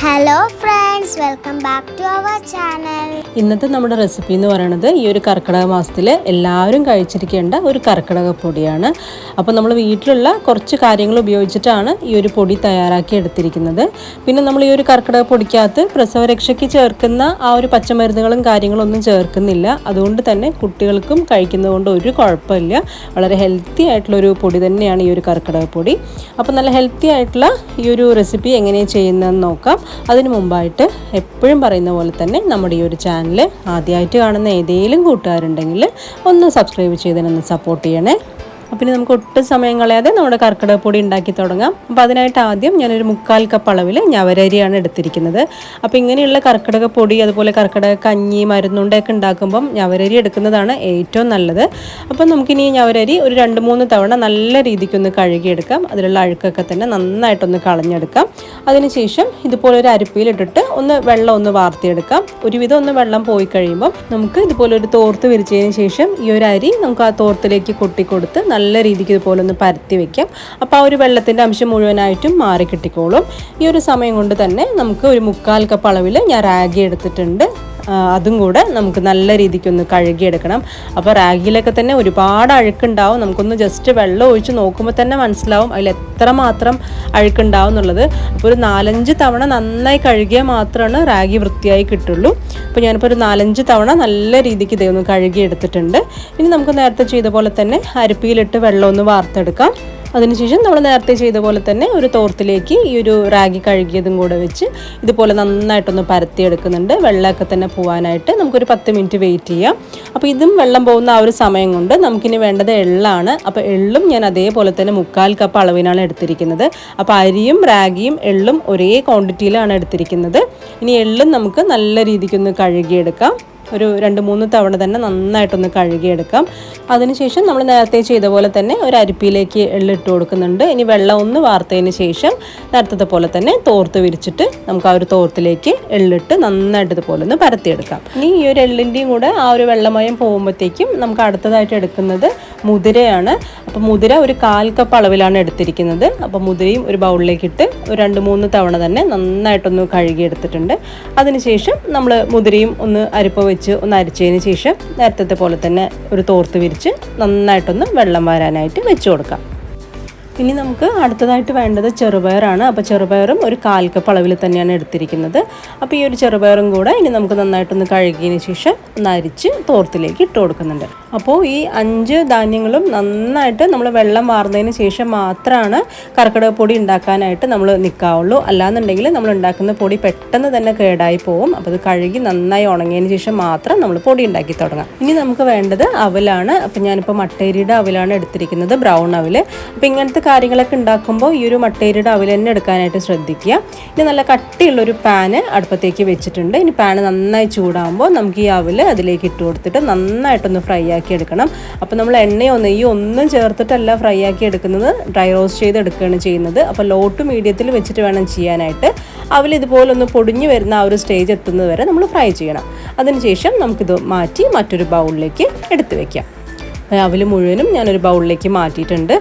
Hello friends welcome back to our channel ഇന്നത്തെ നമ്മുടെ recipe എന്ന് പറയുന്നത് ഈ ഒരു കർക്കിടക മാസത്തിൽ എല്ലാവരും കഴിച്ചിരിക്കേണ്ട ഒരു കർക്കിടക പൊടിയാണ്. അപ്പോൾ നമ്മൾ വീട്ടിലുള്ള കുറച്ച് കാര്യങ്ങൾ ഉപയോഗിച്ചിട്ടാണ് ഈ ഒരു പൊടി തയ്യാറാക്കി എടുത്തിരിക്കുന്നത്. പിന്നെ നമ്മൾ ഈ ഒരു കർക്കിടക പൊടിക്കകത്ത് പ്രസവരക്ഷയ്ക്ക് ചേർക്കുന്ന ആ ഒരു പച്ചമരുന്നുകളും കാര്യങ്ങളും ഒന്നും ചേർക്കുന്നില്ല. അതുകൊണ്ട് തന്നെ കുട്ടികൾക്കും കഴിക്കുന്നതുകൊണ്ട് ഒരു കുഴപ്പമില്ല. വളരെ ഹെൽത്തി ആയിട്ടുള്ളൊരു പൊടി തന്നെയാണ് ഈ ഒരു കർക്കിടക പൊടി. അപ്പോൾ നല്ല ഹെൽത്തി ആയിട്ടുള്ള ഈ ഒരു റെസിപ്പി എങ്ങനെയാണ് ചെയ്യുന്നതെന്ന് നോക്കാം. അതിന് മുമ്പായിട്ട് എപ്പോഴും പറയുന്ന പോലെ തന്നെ നമ്മുടെ ഈ ഒരു ചാനൽ ആദ്യമായിട്ട് കാണുന്ന ഏതെങ്കിലും കൂട്ടുകാരുണ്ടെങ്കിൽ ഒന്ന് സബ്സ്ക്രൈബ് ചെയ്തതിനൊന്ന് സപ്പോർട്ട് ചെയ്യണേ. അപ്പം നമുക്ക് ഒട്ടും സമയം കളയാതെ നമ്മുടെ കർക്കിടക പൊടി ഉണ്ടാക്കി തുടങ്ങാം. അപ്പോൾ അതിനായിട്ട് ആദ്യം ഞാനൊരു മുക്കാൽ കപ്പ് അളവിൽ ഞവരരിയാണ് എടുത്തിരിക്കുന്നത്. അപ്പോൾ ഇങ്ങനെയുള്ള കർക്കിടക പൊടി അതുപോലെ കർക്കിടക കഞ്ഞി മരുന്നുണ്ടൊക്കെ ഉണ്ടാക്കുമ്പം ഞവരരി എടുക്കുന്നതാണ് ഏറ്റവും നല്ലത്. അപ്പം നമുക്കിനി ഞവരരി ഒരു രണ്ട് മൂന്ന് തവണ നല്ല രീതിക്കൊന്ന് കഴുകിയെടുക്കാം. അതിലുള്ള അഴുക്കൊക്കെ തന്നെ നന്നായിട്ടൊന്ന് കളഞ്ഞെടുക്കാം. അതിനുശേഷം ഇതുപോലെ ഒരു അരിപ്പിയിലിട്ടിട്ട് ഒന്ന് വെള്ളം ഒന്ന് വാർത്തിയെടുക്കാം. ഒരുവിധം ഒന്ന് വെള്ളം പോയി കഴിയുമ്പം നമുക്ക് ഇതുപോലെ ഒരു തോർത്ത് വിരിച്ചതിന് ശേഷം ഈ ഒരു അരി നമുക്ക് ആ തോർത്തിലേക്ക് കൊട്ടിക്കൊടുത്ത് നല്ല രീതിക്ക് ഇതുപോലെ ഒന്ന് പരത്തി വെക്കാം. അപ്പോൾ ആ ഒരു വെള്ളത്തിന്റെ അംശം മുഴുവനായിട്ടും മാറി കിട്ടിക്കോളും. ഈ ഒരു സമയം കൊണ്ട് തന്നെ നമുക്ക് ഒരു മുക്കാൽ കപ്പ് അളവിൽ ഞാൻ റാഗി എടുത്തിട്ടുണ്ട്. അതും കൂടെ നമുക്ക് നല്ല രീതിക്കൊന്ന് കഴുകിയെടുക്കണം. അപ്പോൾ റാഗിയിലൊക്കെ തന്നെ ഒരുപാട് അഴുക്കുണ്ടാവും. നമുക്കൊന്ന് ജസ്റ്റ് വെള്ളം ഒഴിച്ച് നോക്കുമ്പോൾ തന്നെ മനസ്സിലാവും അതിൽ എത്രമാത്രം അഴുക്കുണ്ടാവും എന്നുള്ളത്. അപ്പോൾ ഒരു നാലഞ്ച് തവണ നന്നായി കഴുകിയാൽ മാത്രമാണ് റാഗി വൃത്തിയായി കിട്ടുള്ളൂ. അപ്പോൾ ഞാനിപ്പോൾ ഒരു നാലഞ്ച് തവണ നല്ല രീതിക്ക് ഇതേ ഒന്ന് കഴുകി എടുത്തിട്ടുണ്ട് ഇനി നമുക്ക് നേരത്തെ ചെയ്ത പോലെ തന്നെ അരിപ്പിയിലിട്ട് വെള്ളം ഒന്ന് വാർത്തെടുക്കാം. അതിനുശേഷം നമ്മൾ നേരത്തെ ചെയ്ത പോലെ തന്നെ ഒരു തോർത്തിലേക്ക് ഈ ഒരു റാഗി കഴുകിയതും കൂടെ വെച്ച് ഇതുപോലെ നന്നായിട്ടൊന്ന് പരത്തിയെടുക്കുന്നുണ്ട്. വെള്ളമൊക്കെ തന്നെ പോകാനായിട്ട് നമുക്കൊരു പത്ത് മിനിറ്റ് വെയിറ്റ് ചെയ്യാം. അപ്പോൾ ഇതും വെള്ളം പോകുന്ന ആ ഒരു സമയം കൊണ്ട് നമുക്കിനി വേണ്ടത് എള്ളാണ്. അപ്പോൾ എള്ളും ഞാൻ അതേപോലെ തന്നെ മുക്കാൽ കപ്പ് അളവിനാണ് എടുത്തിരിക്കുന്നത്. അപ്പോൾ അരിയും റാഗിയും എള്ളും ഒരേ ക്വാണ്ടിറ്റിയിലാണ് എടുത്തിരിക്കുന്നത്. ഇനി എള്ളും നമുക്ക് നല്ല രീതിക്കൊന്ന് കഴുകിയെടുക്കാം. ഒരു രണ്ട് മൂന്ന് തവണ തന്നെ നന്നായിട്ടൊന്ന് കഴുകിയെടുക്കാം. അതിനുശേഷം നമ്മൾ നേരത്തെ ചെയ്ത പോലെ തന്നെ ഒരു അരിപ്പിയിലേക്ക് എള്ളിട്ട് കൊടുക്കുന്നുണ്ട്. ഇനി വെള്ളം ഒന്ന് വാർത്തതിന് ശേഷം നേരത്തെ പോലെ തന്നെ തോർത്ത് വിരിച്ചിട്ട് നമുക്ക് ആ ഒരു തോർത്തിലേക്ക് എള്ളിട്ട് നന്നായിട്ട് ഇതുപോലെ ഒന്ന് പരത്തിയെടുക്കാം. ഇനി ഈ ഒരു എള്ളിന്റെയും കൂടെ ആ ഒരു വെള്ളമയം പോകുമ്പോഴത്തേക്കും നമുക്ക് അടുത്തതായിട്ട് എടുക്കുന്നത് മുതിരയാണ്. അപ്പോൾ മുതിര ഒരു കാൽ കപ്പ് അളവിലാണ് എടുത്തിരിക്കുന്നത്. അപ്പോൾ മുതിരയും ഒരു ബൗളിലേക്ക് ഇട്ട് ഒരു രണ്ട് മൂന്ന് തവണ തന്നെ നന്നായിട്ടൊന്ന് കഴുകിയെടുത്തിട്ടുണ്ട്. അതിനുശേഷം നമ്മൾ മുതിരയും ഒന്ന് അരിപ്പ വെച്ച് ഒന്ന് അരിച്ചതിന് ശേഷം നേരത്തെ പോലെ തന്നെ ഒരു തോർത്ത് വിരിച്ച് നന്നായിട്ടൊന്ന് വെള്ളം വരാനായിട്ട് വെച്ച് കൊടുക്കാം. ഇനി നമുക്ക് അടുത്തതായിട്ട് വേണ്ടത് ചെറുപയറാണ്. അപ്പോൾ ചെറുപയറും ഒരു കാൽ കപ്പ് അളവിൽ തന്നെയാണ് എടുത്തിരിക്കുന്നത്. അപ്പോൾ ഈ ഒരു ചെറുപയറും കൂടെ ഇനി നമുക്ക് നന്നായിട്ടൊന്ന് കഴുകിയതിന് ശേഷം ഒന്ന് അരിച്ച് തോർത്തിലേക്ക് ഇട്ട് കൊടുക്കുന്നുണ്ട്. അപ്പോൾ ഈ അഞ്ച് ധാന്യങ്ങളും നന്നായിട്ട് നമ്മൾ വെള്ളം വാർന്നതിന് ശേഷം മാത്രമാണ് കർക്കിടക പൊടി ഉണ്ടാക്കാനായിട്ട് നമ്മൾ നിൽക്കാവുള്ളൂ അല്ലാന്നുണ്ടെങ്കിൽ നമ്മൾ ഉണ്ടാക്കുന്ന പൊടി പെട്ടെന്ന് തന്നെ കേടായി പോകും അപ്പോൾ അത് കഴുകി നന്നായി ഉണങ്ങിയതിന് ശേഷം മാത്രം നമ്മൾ പൊടി ഉണ്ടാക്കി തുടങ്ങാം. ഇനി നമുക്ക് വേണ്ടത് അവലാണ്. അപ്പോൾ ഞാനിപ്പോൾ മട്ടേരിയുടെ അവലാണ് എടുത്തിരിക്കുന്നത്. ബ്രൗൺ അവൽ അപ്പോൾ ഇങ്ങനത്തെ കാര്യങ്ങളൊക്കെ ഉണ്ടാക്കുമ്പോൾ ഈ ഒരു മട്ടേരിയുടെ അവിൽ തന്നെ എടുക്കാനായിട്ട് ശ്രദ്ധിക്കുക. ഇനി നല്ല കട്ടിയുള്ളൊരു പാന് അടുപ്പത്തേക്ക് വെച്ചിട്ടുണ്ട്. ഇനി പാന് നന്നായി ചൂടാകുമ്പോൾ നമുക്ക് ഈ അവിൽ അതിലേക്ക് ഇട്ട് കൊടുത്തിട്ട് നന്നായിട്ടൊന്ന് ഫ്രൈ ആക്കി എടുക്കണം. അപ്പോൾ നമ്മൾ എണ്ണയോ നെയ്യോ ഒന്നും ചേർത്തിട്ടല്ല ഫ്രൈ ആക്കി എടുക്കുന്നത്. ഡ്രൈ റോസ്റ്റ് ചെയ്ത് എടുക്കുകയാണ് ചെയ്യുന്നത്. അപ്പോൾ ലോ ടു മീഡിയത്തിൽ വെച്ചിട്ട് വേണം ചെയ്യാനായിട്ട്. അവൽ ഇതുപോലെ ഒന്ന് പൊടിഞ്ഞു വരുന്ന ആ ഒരു സ്റ്റേജ് എത്തുന്നത് വരെ നമ്മൾ ഫ്രൈ ചെയ്യണം. അതിനുശേഷം നമുക്കിത് മാറ്റി മറ്റൊരു ബൗളിലേക്ക് എടുത്തു വയ്ക്കാം അവൽ മുഴുവനും ഞാനൊരു ബൗളിലേക്ക് മാറ്റിയിട്ടുണ്ട്.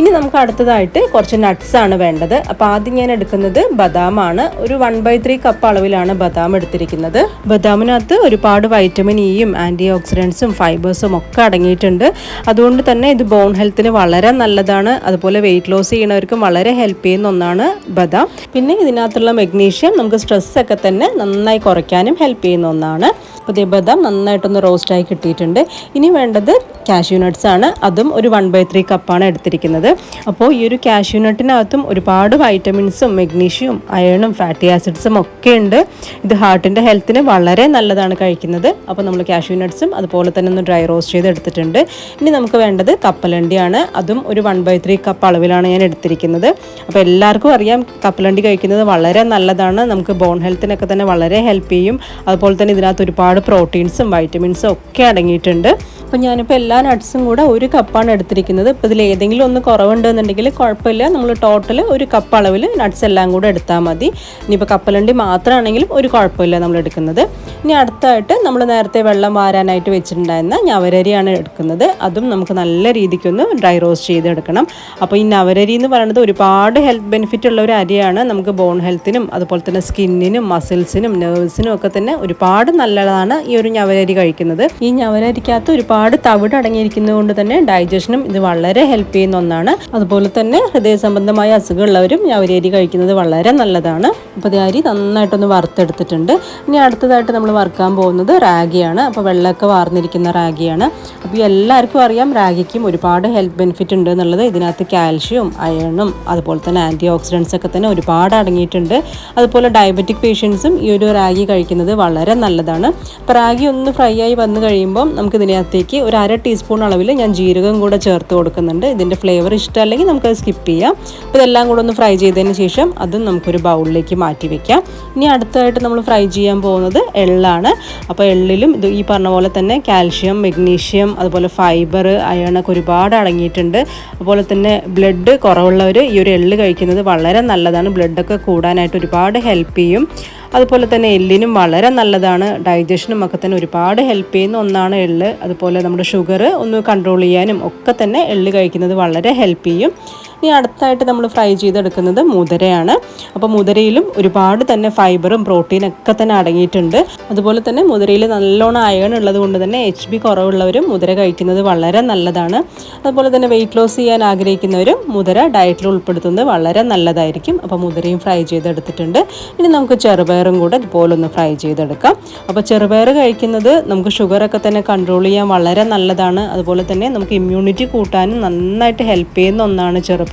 ഇനി നമുക്ക് അടുത്തതായിട്ട് കുറച്ച് നട്ട്സ് ആണ് വേണ്ടത്. അപ്പോൾ ആദ്യം ഞാൻ എടുക്കുന്നത് ബദാമാണ്. ഒരു വൺ ബൈ ത്രീ കപ്പ് അളവിലാണ് ബദാം എടുത്തിരിക്കുന്നത്. ബദാമിനകത്ത് ഒരുപാട് വൈറ്റമിൻ ഇയും ആന്റി ഓക്സിഡൻസും ഫൈബേഴ്സും ഒക്കെ അടങ്ങിയിട്ടുണ്ട്. അതുകൊണ്ട് തന്നെ ഇത് ബോൺ ഹെൽത്തിന് വളരെ നല്ലതാണ്. അതുപോലെ വെയിറ്റ് ലോസ് ചെയ്യുന്നവർക്കും വളരെ ഹെൽപ്പ് ചെയ്യുന്ന ഒന്നാണ് ബദാം. പിന്നെ ഇതിനകത്തുള്ള മെഗ്നീഷ്യം നമുക്ക് സ്ട്രെസ് ഒക്കെ തന്നെ നന്നായി കുറയ്ക്കാനും ഹെൽപ്പ് ചെയ്യുന്ന ഒന്നാണ്. പുതിയ ബദാം നന്നായിട്ടൊന്ന് റോസ്റ്റായി കിട്ടിയിട്ടുണ്ട്. ഇനി വേണ്ടത് കാഷ്യൂ നട്ട്സ് ആണ്. അതും ഒരു വൺ ബൈ ത്രീ കപ്പാണ് എടുത്തിരിക്കുന്നത്. അപ്പോൾ ഈ ഒരു കാഷ്യൂ നട്ടിനകത്തും ഒരുപാട് വൈറ്റമിൻസും മെഗ്നീഷ്യവും അയണും ഫാറ്റി ആസിഡ്സും ഒക്കെ ഉണ്ട്. ഇത് ഹാർട്ടിന്റെ ഹെൽത്തിന് വളരെ നല്ലതാണ് കഴിക്കുന്നത്. അപ്പോൾ നമ്മൾ കാഷ്യൂ നട്ട്സും അതുപോലെ തന്നെ ഒന്ന് ഡ്രൈ റോസ്റ്റ് ചെയ്ത് എടുത്തിട്ടുണ്ട്. ഇനി നമുക്ക് വേണ്ടത് കപ്പലണ്ടിയാണ്. അതും ഒരു വൺ ബൈ ത്രീ കപ്പ് അളവിലാണ് ഞാൻ എടുത്തിരിക്കുന്നത്. അപ്പോൾ എല്ലാവർക്കും അറിയാം കപ്പലണ്ടി കഴിക്കുന്നത് വളരെ നല്ലതാണ്. നമുക്ക് ബോൺ ഹെൽത്തിനൊക്കെ തന്നെ വളരെ ഹെൽപ്പ് ചെയ്യും. അതുപോലെ തന്നെ ഇതിനകത്ത് ഒരുപാട് പ്രോട്ടീൻസും വൈറ്റമിൻസും ഒക്കെ അടങ്ങിയിട്ടുണ്ട്. അപ്പോൾ ഞാനിപ്പോൾ എല്ലാ നട്ട്സും കൂടെ ഒരു കപ്പാണ് എടുത്തിരിക്കുന്നത്. ഇപ്പോൾ ഇതിൽ ഏതെങ്കിലും ഒന്ന് കുറവുണ്ടെന്നുണ്ടെങ്കിൽ കുഴപ്പമില്ല. നമ്മൾ ടോട്ടൽ ഒരു കപ്പ് അളവിൽ നട്ട്സ് എല്ലാം കൂടെ എടുത്താൽ മതി. ഇനിയിപ്പോൾ കപ്പലണ്ടി മാത്രമാണെങ്കിലും ഒരു കുഴപ്പമില്ല നമ്മൾ എടുക്കുന്നത്. ഇനി അടുത്തായിട്ട് നമ്മൾ നേരത്തെ വെള്ളം വാരാനായിട്ട് വെച്ചിട്ടുണ്ടായിരുന്ന ഞവരരിയാണ് എടുക്കുന്നത്. അതും നമുക്ക് നല്ല രീതിക്കൊന്ന് ഡ്രൈ റോസ്റ്റ് ചെയ്തെടുക്കണം. അപ്പോൾ ഈ നവരരി എന്ന് പറയുന്നത് ഒരുപാട് ഹെൽത്ത് ബെനിഫിറ്റ് ഉള്ള ഒരു അരിയാണ്. നമുക്ക് ബോൺ ഹെൽത്തിനും അതുപോലെ തന്നെ സ്കിന്നിനും മസിൽസിനും നെർവ്സിനും ഒക്കെ തന്നെ ഒരുപാട് നല്ലതാണ് ഈ ഒരു ഞവരരി കഴിക്കുന്നത്. ഈ ഞവരരിക്കകത്ത് ഒരുപാട് തവിട് അടങ്ങിയിരിക്കുന്നത് കൊണ്ട് തന്നെ ഡൈജഷനും ഇത് വളരെ ഹെൽപ്പ് ചെയ്യുന്ന ഒന്നാണ്. അതുപോലെ തന്നെ ഹൃദയ സംബന്ധമായ അസുഖമുള്ളവരും ഞവരരി കഴിക്കുന്നത് വളരെ നല്ലതാണ്. അപ്പോൾ അരി നന്നായിട്ടൊന്ന് വറുത്തെടുത്തിട്ടുണ്ട്. ഇനി അടുത്തതായിട്ട് നമ്മൾ വറുക്കാൻ പോകുന്നത് റാഗിയാണ്. അപ്പോൾ വെള്ളമൊക്കെ വാർന്നിരിക്കുന്ന റാഗിയാണ്. അപ്പോൾ എല്ലാവർക്കും അറിയാം റാഗിക്കും ഒരുപാട് ഹെൽത്ത് ബെനിഫിറ്റ് ഉണ്ട് എന്നുള്ളത്. ഇതിനകത്ത് കാൽഷ്യവും അയണും അതുപോലെ തന്നെ ആന്റി ഓക്സിഡൻസ് ഒക്കെ തന്നെ ഒരുപാട് അടങ്ങിയിട്ടുണ്ട്. അതുപോലെ ഡയബറ്റിക് പേഷ്യൻസും ഈ ഒരു റാഗി കഴിക്കുന്നത് വളരെ നല്ലതാണ്. അപ്പോൾ റാഗി ഒന്ന് ഫ്രൈ ആയി വന്നു കഴിയുമ്പോൾ നമുക്ക് ഇതിനകത്തേക്ക് ഒരു അര ടീസ്പൂൺ അളവിൽ ഞാൻ ജീരകം കൂടെ ചേർത്ത് കൊടുക്കുന്നുണ്ട്. ഇതിന്റെ ഫ്ലേവർ ഇഷ്ടമല്ലെങ്കിൽ നമുക്കത് സ്കിപ്പ് ചെയ്യാം. അപ്പോൾ ഇതെല്ലാം കൂടെ ഒന്ന് ഫ്രൈ ചെയ്തതിന് ശേഷം അതും നമുക്കൊരു ബൗളിലേക്ക് മാറ്റി വെക്കാം. ഇനി അടുത്തതായിട്ട് നമ്മൾ ഫ്രൈ ചെയ്യാൻ പോകുന്നത് എള്ളാണ്. അപ്പോൾ എള്ളിലും ഇത് ഈ പറഞ്ഞ പോലെ തന്നെ കാൽഷ്യം മെഗ്നീഷ്യം അതുപോലെ ഫൈബർ അയണൊക്കെ ഒരുപാട് അടങ്ങിയിട്ടുണ്ട്. അതുപോലെ തന്നെ ബ്ലഡ് കുറവുള്ളവർ ഈ ഒരു എള്ള് കഴിക്കുന്നത് വളരെ നല്ലതാണ്. ബ്ലഡൊക്കെ കൂടാനായിട്ട് ഒരുപാട് ഹെൽപ്പ് ചെയ്യും. അതുപോലെ തന്നെ എല്ലിനും വളരെ നല്ലതാണ്. ഡൈജഷനും ഒക്കെ തന്നെ ഒരുപാട് ഹെൽപ്പ് ചെയ്യുന്ന ഒന്നാണ് എള്ള്. അതുപോലെ നമ്മുടെ ഷുഗർ ഒന്ന് കൺട്രോൾ ചെയ്യാനും ഒക്കെ തന്നെ എള്ള് കഴിക്കുന്നത് വളരെ ഹെൽപ്പ് ചെയ്യും. ഇനി അടുത്തായിട്ട് നമ്മൾ ഫ്രൈ ചെയ്തെടുക്കുന്നത് മുതിരയാണ്. അപ്പോൾ മുതിരയിലും ഒരുപാട് തന്നെ ഫൈബറും പ്രോട്ടീനും ഒക്കെ തന്നെ അടങ്ങിയിട്ടുണ്ട്. അതുപോലെ തന്നെ മുതിരയിൽ നല്ലോണം അയൺ ഉള്ളത് കൊണ്ട് തന്നെ എച്ച് ബി കുറവുള്ളവരും മുതിര കഴിക്കുന്നത് വളരെ നല്ലതാണ്. അതുപോലെ തന്നെ വെയിറ്റ് ലോസ് ചെയ്യാൻ ആഗ്രഹിക്കുന്നവരും മുതിര ഡയറ്റിൽ ഉൾപ്പെടുത്തുന്നത് വളരെ നല്ലതായിരിക്കും. അപ്പോൾ മുതിരയും ഫ്രൈ ചെയ്തെടുത്തിട്ടുണ്ട്. ഇനി നമുക്ക് ചെറുപയറും കൂടെ ഇതുപോലെ ഒന്ന് ഫ്രൈ ചെയ്തെടുക്കാം. അപ്പോൾ ചെറുപയർ കഴിക്കുന്നത് നമുക്ക് ഷുഗറൊക്കെ തന്നെ കൺട്രോൾ ചെയ്യാൻ വളരെ നല്ലതാണ്. അതുപോലെ തന്നെ നമുക്ക് ഇമ്മ്യൂണിറ്റി കൂട്ടാനും നന്നായിട്ട് ഹെൽപ്പ് ചെയ്യുന്ന ഒന്നാണ് ചെറുപയർ.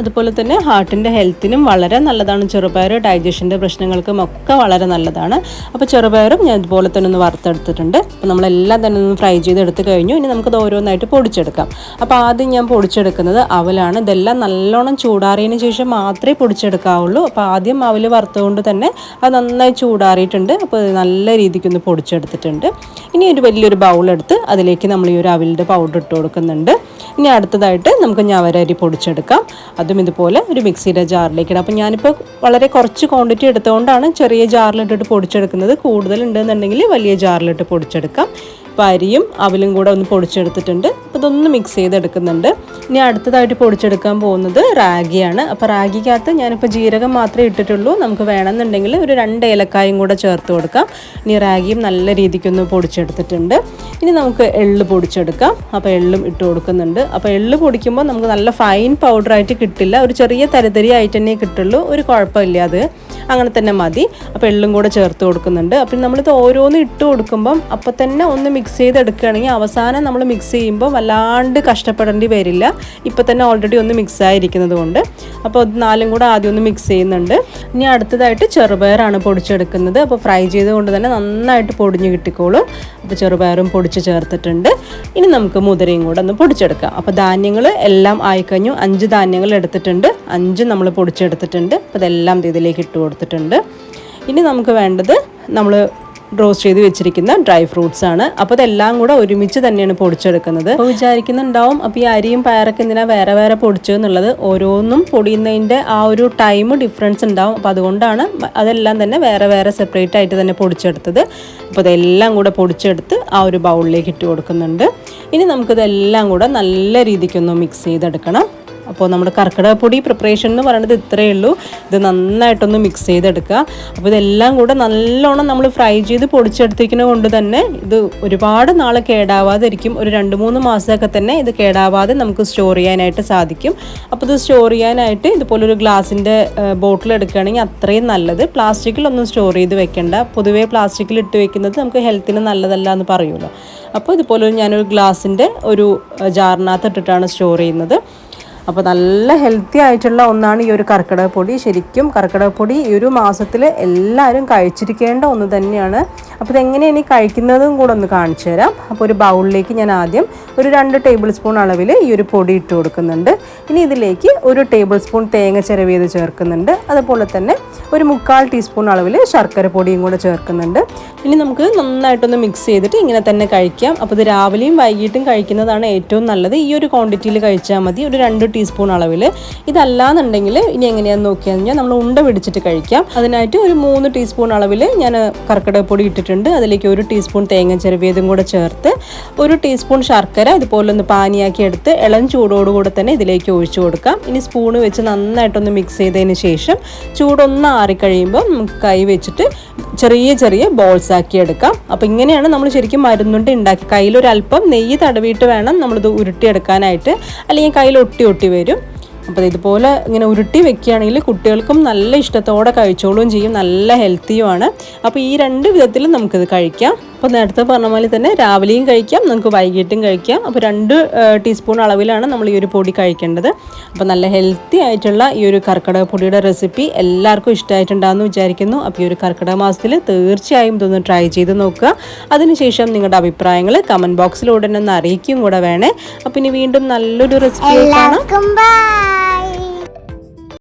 അതുപോലെ തന്നെ ഹാർട്ടിന്റെ ഹെൽത്തിനും വളരെ നല്ലതാണ്. ചെറുപയർ ഡൈജഷന്റെ പ്രശ്നങ്ങൾക്കും ഒക്കെ വളരെ നല്ലതാണ്. അപ്പോൾ ചെറുപയറും ഞാൻ ഇതുപോലെ തന്നെ ഒന്ന് വറുത്തെടുത്തിട്ടുണ്ട്. അപ്പോൾ നമ്മളെല്ലാം തന്നെ ഒന്ന് ഫ്രൈ ചെയ്തെടുത്ത് കഴിഞ്ഞു. ഇനി നമുക്കത് ഓരോന്നായിട്ട് പൊടിച്ചെടുക്കാം. അപ്പോൾ ആദ്യം ഞാൻ പൊടിച്ചെടുക്കുന്നത് അവലാണ്. ഇതെല്ലാം നല്ലോണം ചൂടാറിയതിന് ശേഷം മാത്രമേ പൊടിച്ചെടുക്കാവുള്ളൂ. അപ്പോൾ ആദ്യം അവൽ വറുത്തുകൊണ്ട് തന്നെ അത് നന്നായി ചൂടാറിയിട്ടുണ്ട്. അപ്പോൾ നല്ല രീതിക്ക് ഒന്ന് പൊടിച്ചെടുത്തിട്ടുണ്ട്. ഇനി ഒരു വലിയൊരു ബൗളെടുത്ത് അതിലേക്ക് നമ്മൾ ഈ ഒരു അവിലിന്റെ പൗഡർ ഇട്ട് കൊടുക്കുന്നുണ്ട്. ഇനി അടുത്തതായിട്ട് നമുക്ക് ഞവരരി പൊടിച്ചെടുക്കാം. അതും ഇതുപോലെ ഒരു മിക്സിയുടെ ജാറിലേക്ക് ഇടാം. അപ്പോൾ ഞാനിപ്പോൾ വളരെ കുറച്ച് ക്വാണ്ടിറ്റി എടുത്തുകൊണ്ടാണ് ചെറിയ ജാറിലിട്ടിട്ട് പൊടിച്ചെടുക്കുന്നത്. കൂടുതലുണ്ടെന്നുണ്ടെങ്കിൽ വലിയ ജാറിലിട്ട് പൊടിച്ചെടുക്കാം. അപ്പോൾ അരിയും അവലും കൂടെ ഒന്ന് പൊടിച്ചെടുത്തിട്ടുണ്ട്. അപ്പോൾ ഇതൊന്ന് മിക്സ് ചെയ്തെടുക്കുന്നുണ്ട്. ഇനി അടുത്തതായിട്ട് പൊടിച്ചെടുക്കാൻ പോകുന്നത് റാഗിയാണ്. അപ്പോൾ റാഗിക്കകത്ത് ഞാനിപ്പോൾ ജീരകം മാത്രമേ ഇട്ടിട്ടുള്ളൂ. നമുക്ക് വേണമെന്നുണ്ടെങ്കിൽ ഒരു രണ്ട് ഏലക്കായും കൂടെ ചേർത്ത് കൊടുക്കാം. ഇനി റാഗിയും നല്ല രീതിക്കൊന്ന് പൊടിച്ചെടുത്തിട്ടുണ്ട്. ഇനി നമുക്ക് എള്ള് പൊടിച്ചെടുക്കാം. അപ്പോൾ എള്ളും ഇട്ട് കൊടുക്കുന്നുണ്ട്. അപ്പോൾ എള്ള് പൊടിക്കുമ്പോൾ നമുക്ക് നല്ല ഫൈൻ പൗഡറായിട്ട് കിട്ടില്ല. ഒരു ചെറിയ തരിതരി ആയിട്ട് തന്നെ കിട്ടുള്ളൂ. ഒരു കുഴപ്പമില്ല അത്. അങ്ങനെ തന്നെ മതി. അപ്പോൾ എള്ളും കൂടെ ചേർത്ത് കൊടുക്കുന്നുണ്ട്. അപ്പം നമ്മളിത് ഓരോന്നും ഇട്ട് കൊടുക്കുമ്പം അപ്പോൾ തന്നെ ഒന്ന് മിക്സ് ചെയ്തെടുക്കുകയാണെങ്കിൽ അവസാനം നമ്മൾ മിക്സ് ചെയ്യുമ്പോൾ വല്ലാണ്ട് കഷ്ടപ്പെടേണ്ടി വരില്ല. ഇപ്പോൾ തന്നെ ഓൾറെഡി ഒന്ന് മിക്സ് ആയിരിക്കുന്നത് കൊണ്ട്. അപ്പോൾ നാലും കൂടെ ആദ്യം ഒന്ന് മിക്സ് ചെയ്യുന്നുണ്ട്. ഇനി അടുത്തതായിട്ട് ചെറുപയറാണ് പൊടിച്ചെടുക്കുന്നത്. അപ്പോൾ ഫ്രൈ ചെയ്തുകൊണ്ട് തന്നെ നന്നായിട്ട് പൊടിഞ്ഞ് കിട്ടിക്കോളും. അപ്പോൾ ചെറുപയറും പൊടിച്ച് ചേർത്തിട്ടുണ്ട്. ഇനി നമുക്ക് മുതിരയും കൂടെ ഒന്ന് പൊടിച്ചെടുക്കാം. അപ്പോൾ ധാന്യങ്ങൾ എല്ലാം ആയിക്കഴിഞ്ഞു. അഞ്ച് ധാന്യങ്ങൾ എടുത്തിട്ടുണ്ട്. അഞ്ച് നമ്മൾ പൊടിച്ചെടുത്തിട്ടുണ്ട്. അപ്പോൾ ഇതെല്ലാം ഇതിലേക്ക് ഇട്ട് കൊടുത്തിട്ടുണ്ട്. ഇനി നമുക്ക് വേണ്ടത് നമ്മൾ റോസ്റ്റ് ചെയ്ത് വെച്ചിരിക്കുന്ന ഡ്രൈ ഫ്രൂട്ട്സ് ആണ്. അപ്പോൾ ഇതെല്ലാം കൂടെ ഒരുമിച്ച് തന്നെയാണ് പൊടിച്ചെടുക്കുന്നത്. അപ്പോൾ വിചാരിക്കുന്നുണ്ടാവും അപ്പോൾ ഈ അരിയും പയറൊക്കെ എന്തിനാ വേറെ വേറെ പൊടിച്ചതെന്നുള്ളത് ഓരോന്നും പൊടിയുന്നതിന്റെ ആ ഒരു ടൈം ഡിഫറൻസ് ഉണ്ടാവും. അപ്പോൾ അതുകൊണ്ടാണ് അതെല്ലാം തന്നെ വേറെ വേറെ സെപ്പറേറ്റ് ആയിട്ട് തന്നെ പൊടിച്ചെടുത്തത്. അപ്പോൾ ഇതെല്ലാം കൂടെ പൊടിച്ചെടുത്ത് ആ ഒരു ബൗളിലേക്ക് ഇട്ട് കൊടുക്കുന്നുണ്ട്. ഇനി നമുക്കിതെല്ലാം കൂടെ നല്ല രീതിക്കൊന്ന് മിക്സ് ചെയ്തെടുക്കണം. അപ്പോൾ നമ്മുടെ കർക്കിടകപ്പൊടി പ്രിപ്പറേഷൻ എന്ന് പറയുന്നത് ഇത്രയേ ഉള്ളൂ. ഇത് നന്നായിട്ടൊന്ന് മിക്സ് ചെയ്തെടുക്കുക. അപ്പോൾ ഇതെല്ലാം കൂടെ നല്ലോണം നമ്മൾ ഫ്രൈ ചെയ്ത് പൊടിച്ചെടുത്തിരിക്കുന്നത് കൊണ്ട് തന്നെ ഇത് ഒരുപാട് നാൾ കേടാവാതെ ഇരിക്കും ഒരു രണ്ട് മൂന്ന് മാസമൊക്കെ തന്നെ ഇത് കേടാവാതെ നമുക്ക് സ്റ്റോർ ചെയ്യാനായിട്ട് സാധിക്കും. അപ്പോൾ ഇത് സ്റ്റോർ ചെയ്യാനായിട്ട് ഇതുപോലെ ഒരു ഗ്ലാസിന്റെ ബോട്ടിൽ എടുക്കുകയാണെങ്കിൽ അത്രയും നല്ലത്. പ്ലാസ്റ്റിക്കിലൊന്നും സ്റ്റോർ ചെയ്ത് വെക്കേണ്ട. പൊതുവേ പ്ലാസ്റ്റിക്കിൽ ഇട്ട് വെക്കുന്നത് നമുക്ക് ഹെൽത്തിന് നല്ലതല്ല എന്ന് പറയുമല്ലോ. അപ്പോൾ ഇതുപോലെ ഞാനൊരു ഗ്ലാസിന്റെ ഒരു ജാറിനകത്ത് ഇട്ടിട്ടാണ് സ്റ്റോർ ചെയ്യുന്നത്. അപ്പോൾ നല്ല ഹെൽത്തി ആയിട്ടുള്ള ഒന്നാണ് ഈ ഒരു കർക്കിടക പൊടി. ശരിക്കും കർക്കിടക പൊടി ഈ ഒരു മാസത്തിൽ എല്ലാവരും കഴിച്ചിരിക്കേണ്ട ഒന്ന് തന്നെയാണ്. അപ്പോൾ ഇതെങ്ങനെയാണ് ഈ കഴിക്കുന്നതും കൂടെ ഒന്ന് കാണിച്ചു തരാം അപ്പോൾ ഒരു ബൗളിലേക്ക് ഞാൻ ആദ്യം ഒരു രണ്ട് ടേബിൾ സ്പൂൺ അളവിൽ ഈ ഒരു പൊടി ഇട്ട് കൊടുക്കുന്നുണ്ട്. ഇനി ഇതിലേക്ക് ഒരു ടേബിൾ സ്പൂൺ തേങ്ങ ചിരവിയത് ചേർക്കുന്നുണ്ട്. അതുപോലെ തന്നെ ഒരു മുക്കാൽ ടീസ്പൂൺ അളവിൽ ശർക്കര പൊടിയും കൂടെ ചേർക്കുന്നുണ്ട്. ഇനി നമുക്ക് നന്നായിട്ടൊന്ന് മിക്സ് ചെയ്തിട്ട് ഇങ്ങനെ തന്നെ കഴിക്കാം. അപ്പോൾ ഇത് രാവിലെയും വൈകിട്ടും കഴിക്കുന്നതാണ് ഏറ്റവും നല്ലത്. ഈ ഒരു ക്വാണ്ടിറ്റിയിൽ കഴിച്ചാൽ മതി. ഒരു രണ്ട് ടീസ്പൂൺ അളവിൽ. ഇതല്ലാന്നുണ്ടെങ്കിൽ ഇനി എങ്ങനെയാണെന്ന് നോക്കിയാൽ കഴിഞ്ഞാൽ നമ്മൾ ഉണ്ട പിടിച്ചിട്ട് കഴിക്കാം. അതിനായിട്ട് ഒരു മൂന്ന് ടീസ്പൂൺ അളവിൽ ഞാൻ കർക്കിടക പൊടി ഇട്ടിട്ടുണ്ട്. അതിലേക്ക് ഒരു ടീസ്പൂൺ തേങ്ങ ചിരവിയതും കൂടെ ചേർത്ത് ഒരു ടീസ്പൂൺ ശർക്കര ഇതുപോലെ ഒന്ന് പാനിയാക്കി എടുത്ത് ഇളം ചൂടോടുകൂടെ തന്നെ ഇതിലേക്ക് ഒഴിച്ചു കൊടുക്കാം. ഇനി സ്പൂണ് വെച്ച് നന്നായിട്ടൊന്ന് മിക്സ് ചെയ്തതിന് ശേഷം ചൂടൊന്ന് ആറിക്കഴിയുമ്പോൾ നമുക്ക് കൈ വെച്ചിട്ട് ചെറിയ ചെറിയ ബോൾസ് ആക്കി എടുക്കാം. അപ്പോൾ ഇങ്ങനെയാണ് നമ്മൾ ശരിക്കും മരുന്നുണ്ട് ഉണ്ടാക്കി. കയ്യിലൊരല്പം നെയ്യ് തടവിയിട്ട് വേണം നമ്മളിത് ഉരുട്ടിയെടുക്കാനായിട്ട്. അല്ലെങ്കിൽ കയ്യിൽ ഒട്ടി ഒട്ടി വരും. അപ്പോൾ ഇതുപോലെ ഇങ്ങനെ ഉരുട്ടി വെക്കുകയാണെങ്കിൽ കുട്ടികൾക്കും നല്ല ഇഷ്ടത്തോടെ കഴിച്ചോളും ചെയ്യും. നല്ല ഹെൽത്തിയുമാണ് അപ്പോൾ ഈ രണ്ട് വിധത്തിലും നമുക്കിത് കഴിക്കാം. അപ്പോൾ നേരത്തെ പറഞ്ഞ പോലെ തന്നെ രാവിലെയും കഴിക്കാം നമുക്ക് വൈകിട്ടും കഴിക്കാം. അപ്പോൾ രണ്ട് ടീസ്പൂൺ അളവിലാണ് നമ്മൾ ഈ ഒരു പൊടി കഴിക്കേണ്ടത്. അപ്പോൾ നല്ല ഹെൽത്തി ആയിട്ടുള്ള ഈ ഒരു കർക്കിടക പൊടിയുടെ റെസിപ്പി എല്ലാവർക്കും ഇഷ്ടമായിട്ടുണ്ടാകുമെന്ന് വിചാരിക്കുന്നു. അപ്പോൾ ഈ ഒരു കർക്കിടക മാസത്തിൽ തീർച്ചയായും ഇതൊന്ന് ട്രൈ ചെയ്ത് നോക്കുക. അതിനുശേഷം നിങ്ങളുടെ അഭിപ്രായങ്ങൾ കമന്റ് ബോക്സിലൂടെ ഒന്ന് അറിയിക്കും കൂടെ വേണേ. അപ്പോൾ ഇനി വീണ്ടും നല്ലൊരു റെസിപ്പി കാണാം.